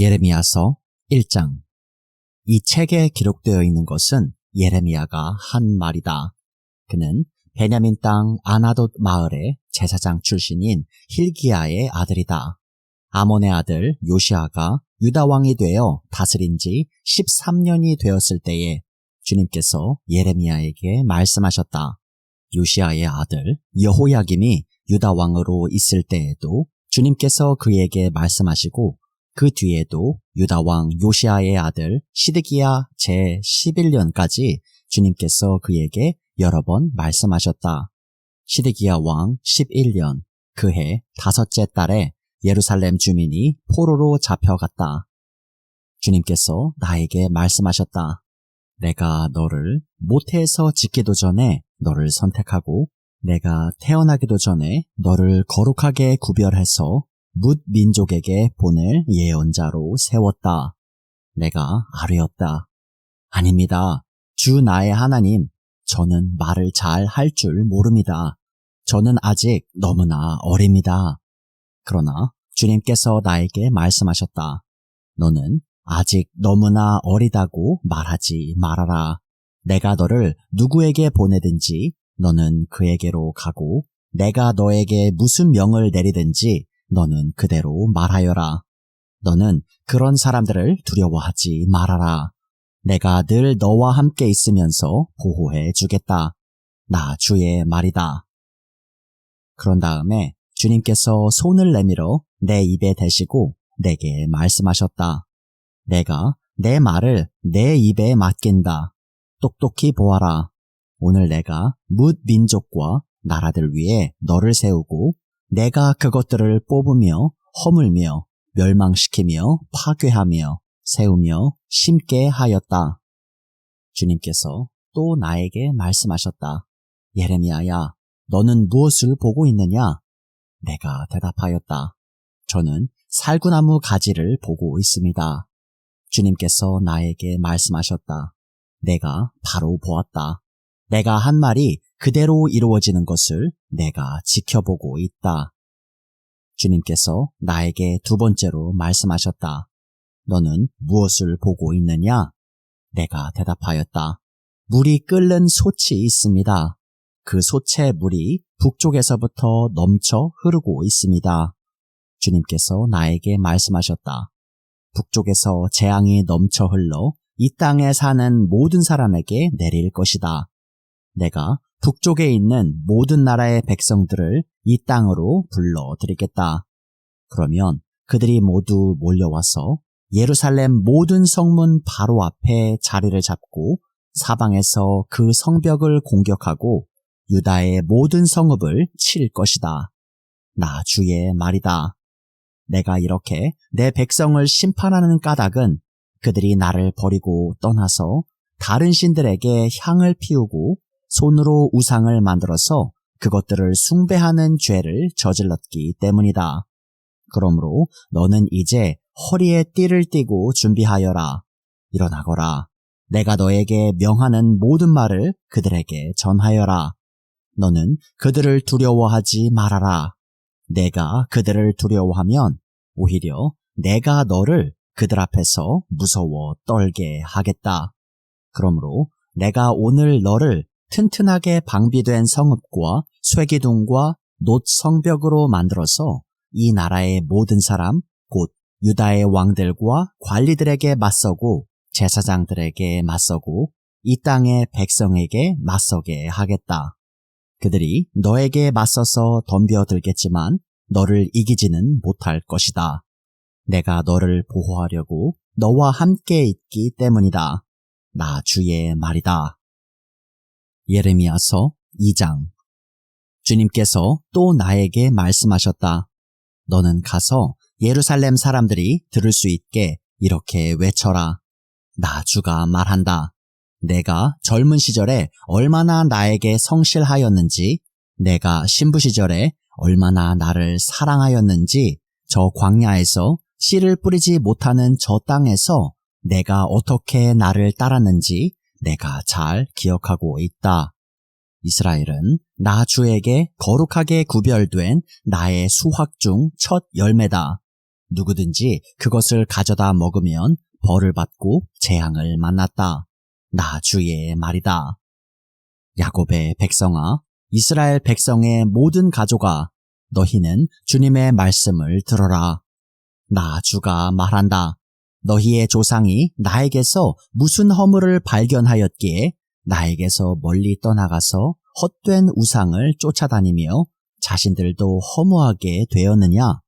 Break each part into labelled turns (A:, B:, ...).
A: 예레미야서 1장 이 책에 기록되어 있는 것은 예레미야가 한 말이다. 그는 베냐민 땅 아나돗 마을의 제사장 출신인 힐기야의 아들이다. 아몬의 아들 요시아가 유다 왕이 되어 다스린 지 13년이 되었을 때에 주님께서 예레미야에게 말씀하셨다. 요시아의 아들 여호야김이 유다 왕으로 있을 때에도 주님께서 그에게 말씀하시고 그 뒤에도 유다 왕 요시아의 아들 시드기야 제 11년까지 주님께서 그에게 여러 번 말씀하셨다. 시드기야 왕 11년 그해 다섯째 달에 예루살렘 주민이 포로로 잡혀갔다. 주님께서 나에게 말씀하셨다. 내가 너를 모태에서 짓기도 전에 너를 선택하고 내가 태어나기도 전에 너를 거룩하게 구별해서 뭇 민족에게 보낼 예언자로 세웠다. 내가 아뢰었다. 아닙니다. 주 나의 하나님, 저는 말을 잘 할 줄 모릅니다. 저는 아직 너무나 어립니다. 그러나 주님께서 나에게 말씀하셨다. 너는 아직 너무나 어리다고 말하지 말아라. 내가 너를 누구에게 보내든지 너는 그에게로 가고 내가 너에게 무슨 명을 내리든지 너는 그대로 말하여라. 너는 그런 사람들을 두려워하지 말아라. 내가 늘 너와 함께 있으면서 보호해 주겠다. 나 주의 말이다. 그런 다음에 주님께서 손을 내밀어 내 입에 대시고 내게 말씀하셨다. 내가 내 말을 내 입에 맡긴다. 똑똑히 보아라. 오늘 내가 뭇 민족과 나라들 위에 너를 세우고 내가 그것들을 뽑으며 허물며 멸망시키며 파괴하며 세우며 심게 하였다. 주님께서 또 나에게 말씀하셨다. 예레미야야, 너는 무엇을 보고 있느냐? 내가 대답하였다. 저는 살구나무 가지를 보고 있습니다. 주님께서 나에게 말씀하셨다. 내가 바로 보았다. 내가 한 말이 그대로 이루어지는 것을 내가 지켜보고 있다. 주님께서 나에게 두 번째로 말씀하셨다. 너는 무엇을 보고 있느냐? 내가 대답하였다. 물이 끓는 솥이 있습니다. 그 솥의 물이 북쪽에서부터 넘쳐 흐르고 있습니다. 주님께서 나에게 말씀하셨다. 북쪽에서 재앙이 넘쳐 흘러 이 땅에 사는 모든 사람에게 내릴 것이다. 내가 북쪽에 있는 모든 나라의 백성들을 이 땅으로 불러드리겠다. 그러면 그들이 모두 몰려와서 예루살렘 모든 성문 바로 앞에 자리를 잡고 사방에서 그 성벽을 공격하고 유다의 모든 성읍을 칠 것이다. 나 주의 말이다. 내가 이렇게 내 백성을 심판하는 까닭은 그들이 나를 버리고 떠나서 다른 신들에게 향을 피우고 손으로 우상을 만들어서 그것들을 숭배하는 죄를 저질렀기 때문이다. 그러므로 너는 이제 허리에 띠를 띠고 준비하여라. 일어나거라. 내가 너에게 명하는 모든 말을 그들에게 전하여라. 너는 그들을 두려워하지 말아라. 내가 그들을 두려워하면 오히려 내가 너를 그들 앞에서 무서워 떨게 하겠다. 그러므로 내가 오늘 너를 튼튼하게 방비된 성읍과 쇠기둥과 놋 성벽으로 만들어서 이 나라의 모든 사람, 곧 유다의 왕들과 관리들에게 맞서고 제사장들에게 맞서고 이 땅의 백성에게 맞서게 하겠다. 그들이 너에게 맞서서 덤벼들겠지만 너를 이기지는 못할 것이다. 내가 너를 보호하려고 너와 함께 있기 때문이다. 나 주의 말이다. 예레미야서 2장 주님께서 또 나에게 말씀하셨다. 너는 가서 예루살렘 사람들이 들을 수 있게 이렇게 외쳐라. 나 주가 말한다. 내가 젊은 시절에 얼마나 나에게 성실하였는지, 내가 신부 시절에 얼마나 나를 사랑하였는지, 저 광야에서 씨를 뿌리지 못하는 저 땅에서 내가 어떻게 나를 따랐는지 내가 잘 기억하고 있다. 이스라엘은 나 주에게 거룩하게 구별된 나의 수확 중 첫 열매다. 누구든지 그것을 가져다 먹으면 벌을 받고 재앙을 만났다. 나 주의 말이다. 야곱의 백성아, 이스라엘 백성의 모든 가족아, 너희는 주님의 말씀을 들어라. 나 주가 말한다. 너희의 조상이 나에게서 무슨 허물을 발견하였기에 나에게서 멀리 떠나가서 헛된 우상을 쫓아다니며 자신들도 허무하게 되었느냐?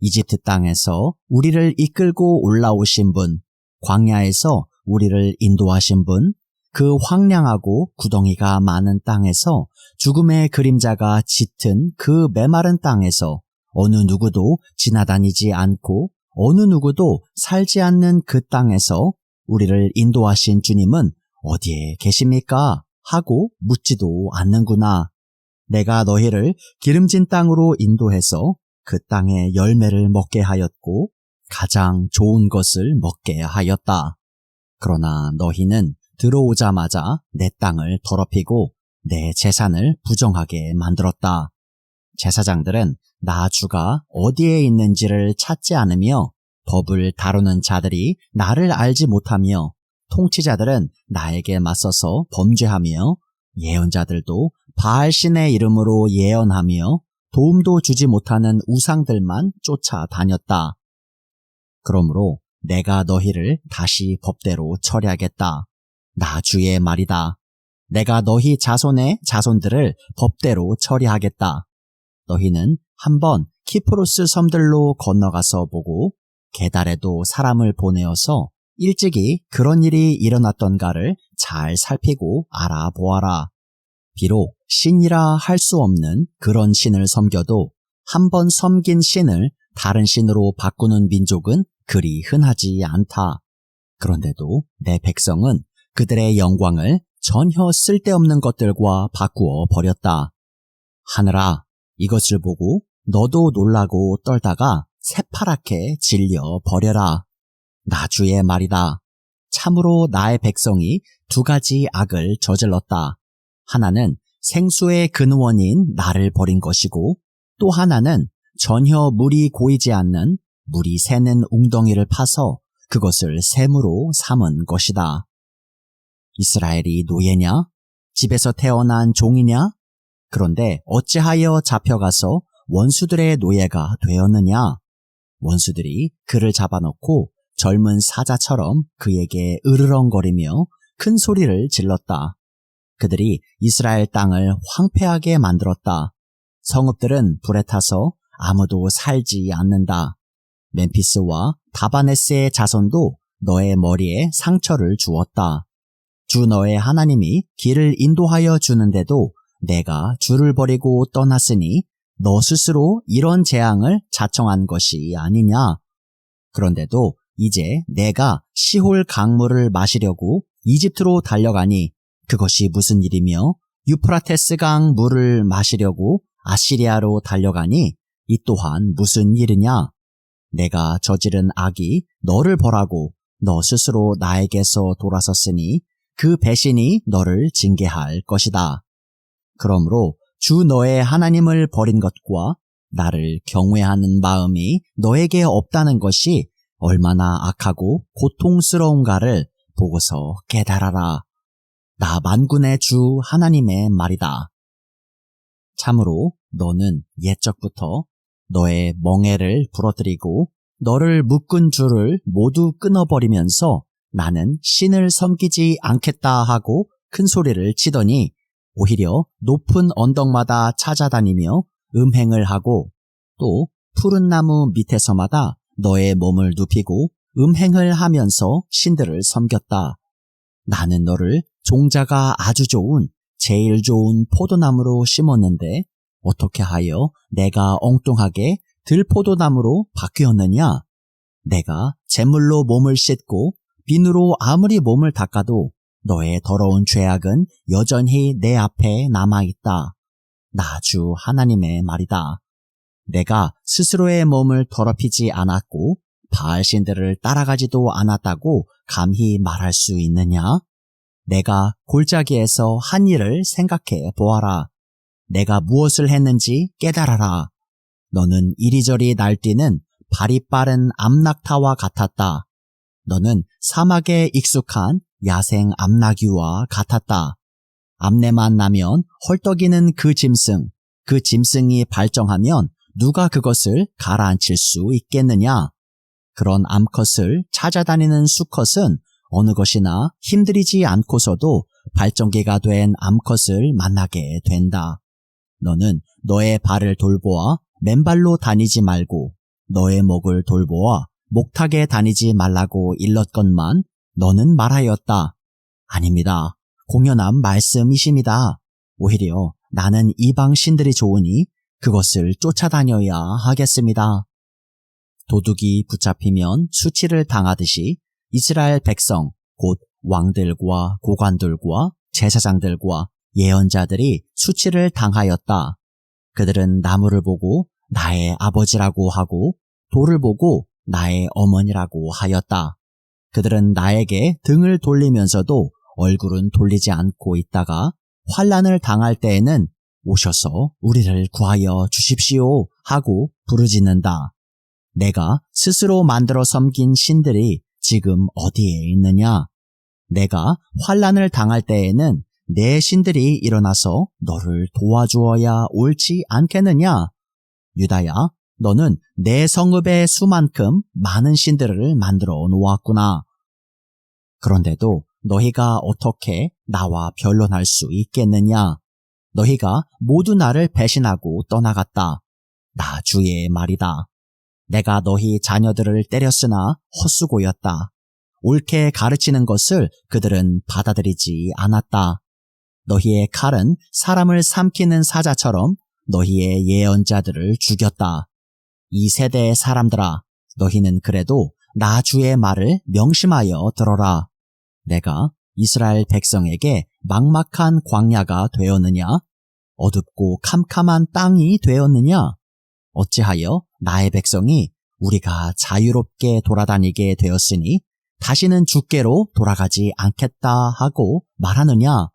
A: 이집트 땅에서 우리를 이끌고 올라오신 분, 광야에서 우리를 인도하신 분, 그 황량하고 구덩이가 많은 땅에서 죽음의 그림자가 짙은 그 메마른 땅에서 어느 누구도 지나다니지 않고 어느 누구도 살지 않는 그 땅에서 우리를 인도하신 주님은 어디에 계십니까? 하고 묻지도 않는구나. 내가 너희를 기름진 땅으로 인도해서 그 땅의 열매를 먹게 하였고 가장 좋은 것을 먹게 하였다. 그러나 너희는 들어오자마자 내 땅을 더럽히고 내 재산을 부정하게 만들었다. 제사장들은 나 주가 어디에 있는지를 찾지 않으며 법을 다루는 자들이 나를 알지 못하며 통치자들은 나에게 맞서서 범죄하며 예언자들도 바알신의 이름으로 예언하며 도움도 주지 못하는 우상들만 쫓아다녔다. 그러므로 내가 너희를 다시 법대로 처리하겠다. 나 주의 말이다. 내가 너희 자손의 자손들을 법대로 처리하겠다. 너희는 한번 키프로스 섬들로 건너가서 보고 게달에도 사람을 보내어서 일찍이 그런 일이 일어났던가를 잘 살피고 알아보아라. 비록 신이라 할 수 없는 그런 신을 섬겨도 한 번 섬긴 신을 다른 신으로 바꾸는 민족은 그리 흔하지 않다. 그런데도 내 백성은 그들의 영광을 전혀 쓸데없는 것들과 바꾸어 버렸다. 하늘아, 이것을 보고 너도 놀라고 떨다가 새파랗게 질려 버려라. 나주의 말이다. 참으로 나의 백성이 두 가지 악을 저질렀다. 하나는 생수의 근원인 나를 버린 것이고 또 하나는 전혀 물이 고이지 않는 물이 새는 웅덩이를 파서 그것을 샘으로 삼은 것이다. 이스라엘이 노예냐? 집에서 태어난 종이냐? 그런데 어찌하여 잡혀가서 원수들의 노예가 되었느냐? 원수들이 그를 잡아놓고 젊은 사자처럼 그에게 으르렁거리며 큰 소리를 질렀다. 그들이 이스라엘 땅을 황폐하게 만들었다. 성읍들은 불에 타서 아무도 살지 않는다. 멤피스와 다바네스의 자손도 너의 머리에 상처를 주었다. 주 너의 하나님이 길을 인도하여 주는데도 내가 주를 버리고 떠났으니 너 스스로 이런 재앙을 자청한 것이 아니냐. 그런데도 이제 내가 시홀 강물을 마시려고 이집트로 달려가니 그것이 무슨 일이며 유프라테스 강 물을 마시려고 아시리아로 달려가니 이 또한 무슨 일이냐? 내가 저지른 악이 너를 벌하고 너 스스로 나에게서 돌아섰으니 그 배신이 너를 징계할 것이다. 그러므로 주 너의 하나님을 버린 것과 나를 경외하는 마음이 너에게 없다는 것이 얼마나 악하고 고통스러운가를 보고서 깨달아라. 나 만군의 주 하나님의 말이다. 참으로 너는 옛적부터 너의 멍에를 부러뜨리고 너를 묶은 줄을 모두 끊어버리면서 나는 신을 섬기지 않겠다 하고 큰 소리를 치더니 오히려 높은 언덕마다 찾아다니며 음행을 하고 또 푸른 나무 밑에서마다 너의 몸을 눕히고 음행을 하면서 신들을 섬겼다. 나는 너를 종자가 아주 좋은 제일 좋은 포도나무로 심었는데 어떻게 하여 내가 엉뚱하게 들포도나무로 바뀌었느냐? 내가 재물로 몸을 씻고 비누로 아무리 몸을 닦아도 너의 더러운 죄악은 여전히 내 앞에 남아있다. 나주 하나님의 말이다. 내가 스스로의 몸을 더럽히지 않았고 바알신들을 따라가지도 않았다고 감히 말할 수 있느냐? 내가 골짜기에서 한 일을 생각해 보아라. 내가 무엇을 했는지 깨달아라. 너는 이리저리 날뛰는 발이 빠른 암낙타와 같았다. 너는 사막에 익숙한 야생 암나귀와 같았다. 암내만 나면 헐떡이는 그 짐승, 그 짐승이 발정하면 누가 그것을 가라앉힐 수 있겠느냐? 그런 암컷을 찾아다니는 수컷은 어느 것이나 힘들이지 않고서도 발전기가 된 암컷을 만나게 된다. 너는 너의 발을 돌보아 맨발로 다니지 말고 너의 목을 돌보아 목탁에 다니지 말라고 일렀건만 너는 말하였다. 아닙니다. 공연한 말씀이십니다. 오히려 나는 이방 신들이 좋으니 그것을 쫓아다녀야 하겠습니다. 도둑이 붙잡히면 수치를 당하듯이 이스라엘 백성, 곧 왕들과 고관들과 제사장들과 예언자들이 수치를 당하였다. 그들은 나무를 보고 나의 아버지라고 하고 돌을 보고 나의 어머니라고 하였다. 그들은 나에게 등을 돌리면서도 얼굴은 돌리지 않고 있다가 환란을 당할 때에는 오셔서 우리를 구하여 주십시오 하고 부르짖는다. 내가 스스로 만들어 섬긴 신들이 지금 어디에 있느냐? 내가 환란을 당할 때에는 내 신들이 일어나서 너를 도와주어야 옳지 않겠느냐? 유다야, 너는 내 성읍의 수만큼 많은 신들을 만들어 놓았구나. 그런데도 너희가 어떻게 나와 변론할 수 있겠느냐? 너희가 모두 나를 배신하고 떠나갔다. 나 주의 말이다. 내가 너희 자녀들을 때렸으나 헛수고였다. 옳게 가르치는 것을 그들은 받아들이지 않았다. 너희의 칼은 사람을 삼키는 사자처럼 너희의 예언자들을 죽였다. 이 세대의 사람들아, 너희는 그래도 나 주의 말을 명심하여 들어라. 내가 이스라엘 백성에게 막막한 광야가 되었느냐? 어둡고 캄캄한 땅이 되었느냐? 어찌하여 나의 백성이 우리가 자유롭게 돌아다니게 되었으니 다시는 주께로 돌아가지 않겠다 하고 말하느냐?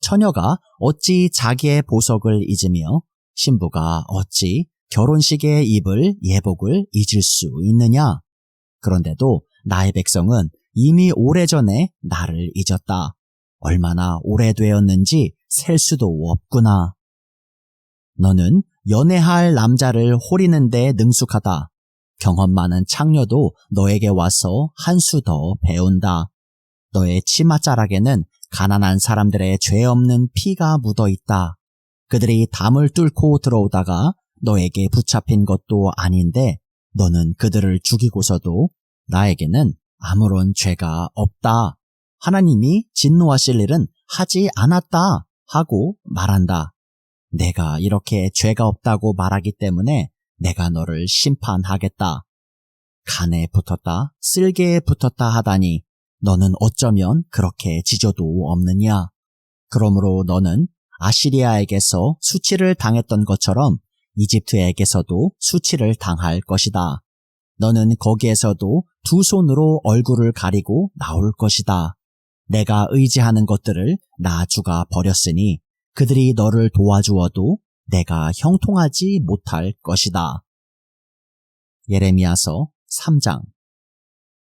A: 처녀가 어찌 자기의 보석을 잊으며 신부가 어찌 결혼식에 입을 예복을 잊을 수 있느냐? 그런데도 나의 백성은 이미 오래전에 나를 잊었다. 얼마나 오래되었는지 셀 수도 없구나. 너는 연애할 남자를 호리는데 능숙하다. 경험 많은 창녀도 너에게 와서 한 수 더 배운다. 너의 치맛자락에는 가난한 사람들의 죄 없는 피가 묻어 있다. 그들이 담을 뚫고 들어오다가 너에게 붙잡힌 것도 아닌데 너는 그들을 죽이고서도 나에게는 아무런 죄가 없다. 하나님이 진노하실 일은 하지 않았다. 하고 말한다. 내가 이렇게 죄가 없다고 말하기 때문에 내가 너를 심판하겠다. 간에 붙었다, 쓸개에 붙었다 하다니 너는 어쩌면 그렇게 지져도 없느냐? 그러므로 너는 아시리아에게서 수치를 당했던 것처럼 이집트에게서도 수치를 당할 것이다. 너는 거기에서도 두 손으로 얼굴을 가리고 나올 것이다. 내가 의지하는 것들을 나 주가 버렸으니 그들이 너를 도와주어도 내가 형통하지 못할 것이다. 예레미야서 3장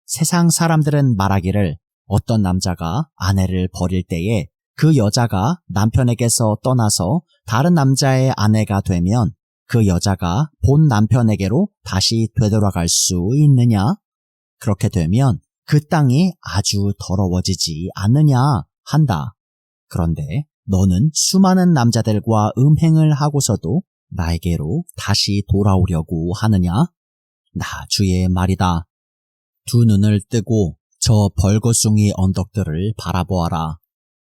A: 세상 사람들은 말하기를 어떤 남자가 아내를 버릴 때에 그 여자가 남편에게서 떠나서 다른 남자의 아내가 되면 그 여자가 본 남편에게로 다시 되돌아갈 수 있느냐? 그렇게 되면 그 땅이 아주 더러워지지 않느냐 한다. 그런데 너는 수많은 남자들과 음행을 하고서도 나에게로 다시 돌아오려고 하느냐? 나 주의 말이다. 두 눈을 뜨고 저 벌거숭이 언덕들을 바라보아라.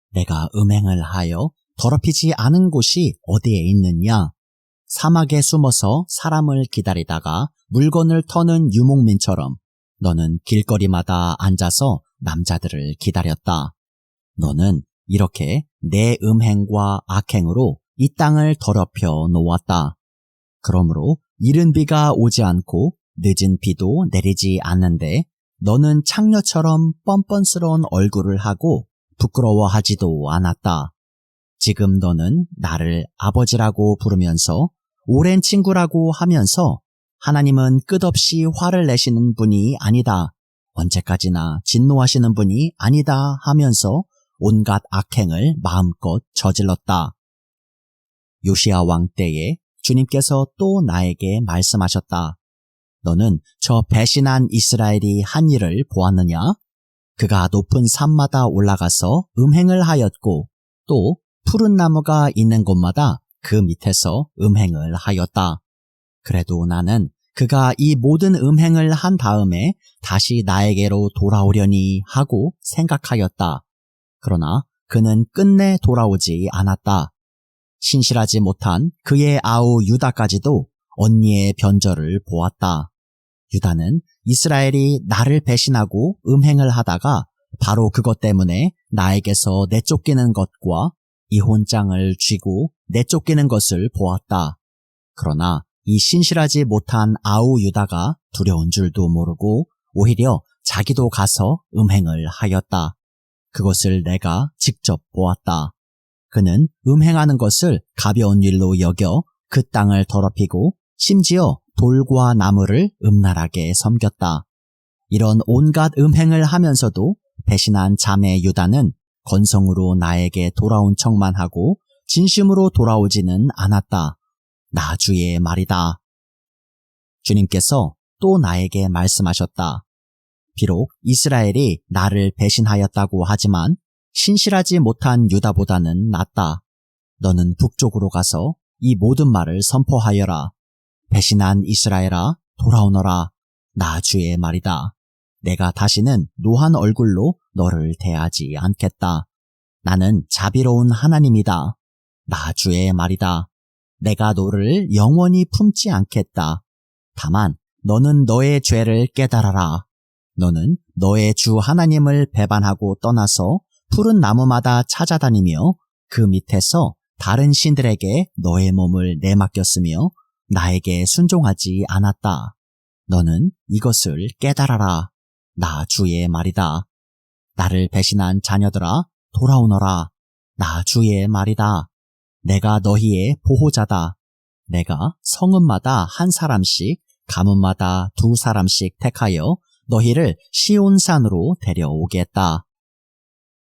A: 내가 음행을 하여 더럽히지 않은 곳이 어디에 있느냐? 사막에 숨어서 사람을 기다리다가 물건을 터는 유목민처럼 너는 길거리마다 앉아서 남자들을 기다렸다. 너는 이렇게 내 음행과 악행으로 이 땅을 더럽혀 놓았다. 그러므로 이른 비가 오지 않고 늦은 비도 내리지 않는데 너는 창녀처럼 뻔뻔스러운 얼굴을 하고 부끄러워하지도 않았다. 지금 너는 나를 아버지라고 부르면서 오랜 친구라고 하면서 하나님은 끝없이 화를 내시는 분이 아니다. 언제까지나 진노하시는 분이 아니다 하면서 온갖 악행을 마음껏 저질렀다. 요시아 왕 때에 주님께서 또 나에게 말씀하셨다. 너는 저 배신한 이스라엘이 한 일을 보았느냐? 그가 높은 산마다 올라가서 음행을 하였고 또 푸른 나무가 있는 곳마다 그 밑에서 음행을 하였다. 그래도 나는 그가 이 모든 음행을 한 다음에 다시 나에게로 돌아오려니 하고 생각하였다. 그러나 그는 끝내 돌아오지 않았다. 신실하지 못한 그의 아우 유다까지도 언니의 변절을 보았다. 유다는 이스라엘이 나를 배신하고 음행을 하다가 바로 그것 때문에 나에게서 내쫓기는 것과 이혼장을 쥐고 내쫓기는 것을 보았다. 그러나 이 신실하지 못한 아우 유다가 두려운 줄도 모르고 오히려 자기도 가서 음행을 하였다. 그것을 내가 직접 보았다. 그는 음행하는 것을 가벼운 일로 여겨 그 땅을 더럽히고 심지어 돌과 나무를 음란하게 섬겼다. 이런 온갖 음행을 하면서도 배신한 자매 유다는 건성으로 나에게 돌아온 척만 하고 진심으로 돌아오지는 않았다. 나주의 말이다. 주님께서 또 나에게 말씀하셨다. 비록 이스라엘이 나를 배신하였다고 하지만 신실하지 못한 유다보다는 낫다. 너는 북쪽으로 가서 이 모든 말을 선포하여라. 배신한 이스라엘아 돌아오너라. 나 주의 말이다. 내가 다시는 노한 얼굴로 너를 대하지 않겠다. 나는 자비로운 하나님이다. 나 주의 말이다. 내가 너를 영원히 품지 않겠다. 다만 너는 너의 죄를 깨달아라. 너는 너의 주 하나님을 배반하고 떠나서 푸른 나무마다 찾아다니며 그 밑에서 다른 신들에게 너의 몸을 내맡겼으며 나에게 순종하지 않았다. 너는 이것을 깨달아라. 나 주의 말이다. 나를 배신한 자녀들아 돌아오너라. 나 주의 말이다. 내가 너희의 보호자다. 내가 성읍마다 한 사람씩, 가문마다 두 사람씩 택하여 너희를 시온산으로 데려오겠다.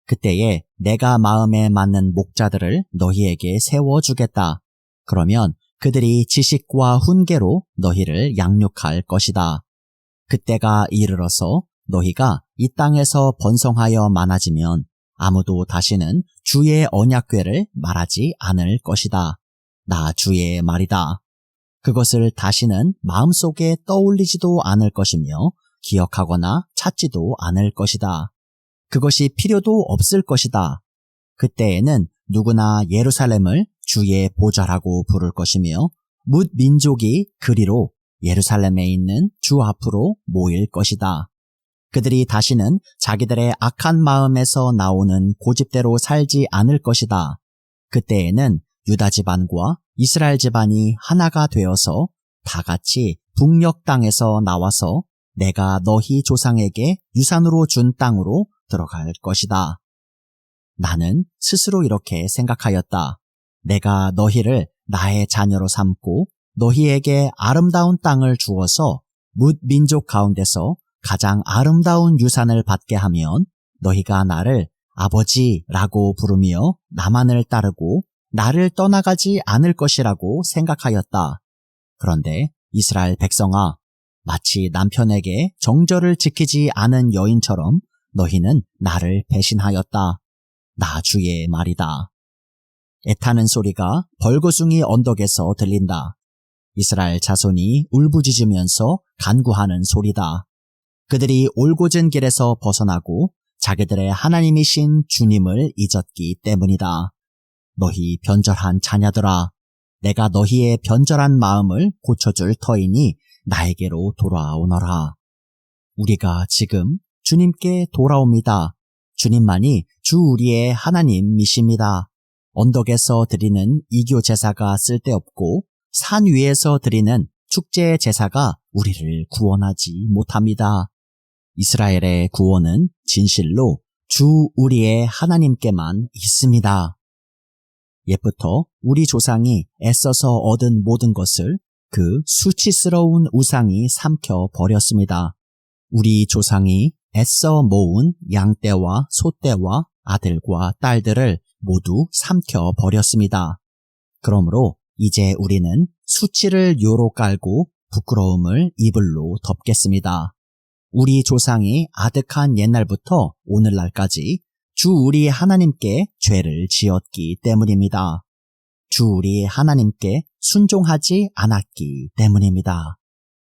A: 그때에 내가 마음에 맞는 목자들을 너희에게 세워주겠다. 그러면 그들이 지식과 훈계로 너희를 양육할 것이다. 그때가 이르러서 너희가 이 땅에서 번성하여 많아지면 아무도 다시는 주의 언약궤를 말하지 않을 것이다. 나 주의 말이다. 그것을 다시는 마음속에 떠올리지도 않을 것이며 기억하거나 찾지도 않을 것이다. 그것이 필요도 없을 것이다. 그때에는 누구나 예루살렘을 주의 보좌라고 부를 것이며 뭇 민족이 그리로 예루살렘에 있는 주 앞으로 모일 것이다. 그들이 다시는 자기들의 악한 마음에서 나오는 고집대로 살지 않을 것이다. 그때에는 유다 집안과 이스라엘 집안이 하나가 되어서 다 같이 북녘 땅에서 나와서 내가 너희 조상에게 유산으로 준 땅으로 들어갈 것이다. 나는 스스로 이렇게 생각하였다. 내가 너희를 나의 자녀로 삼고 너희에게 아름다운 땅을 주어서 뭇 민족 가운데서 가장 아름다운 유산을 받게 하면 너희가 나를 아버지라고 부르며 나만을 따르고 나를 떠나가지 않을 것이라고 생각하였다. 그런데 이스라엘 백성아, 마치 남편에게 정절을 지키지 않은 여인처럼 너희는 나를 배신하였다. 나 주의 말이다. 애타는 소리가 벌거숭이 언덕에서 들린다. 이스라엘 자손이 울부짖으면서 간구하는 소리다. 그들이 올곧은 길에서 벗어나고 자기들의 하나님이신 주님을 잊었기 때문이다. 너희 변절한 자녀들아, 내가 너희의 변절한 마음을 고쳐줄 터이니 나에게로 돌아오너라. 우리가 지금 주님께 돌아옵니다. 주님만이 주 우리의 하나님이십니다. 언덕에서 드리는 이교 제사가 쓸데없고 산 위에서 드리는 축제 제사가 우리를 구원하지 못합니다. 이스라엘의 구원은 진실로 주 우리의 하나님께만 있습니다. 옛부터 우리 조상이 애써서 얻은 모든 것을 그 수치스러운 우상이 삼켜 버렸습니다. 우리 조상이 애써 모은 양떼와 소떼와 아들과 딸들을 모두 삼켜 버렸습니다. 그러므로 이제 우리는 수치를 요로 깔고 부끄러움을 이불로 덮겠습니다. 우리 조상이 아득한 옛날부터 오늘날까지 주 우리 하나님께 죄를 지었기 때문입니다. 주 우리 하나님께 순종하지 않았기 때문입니다.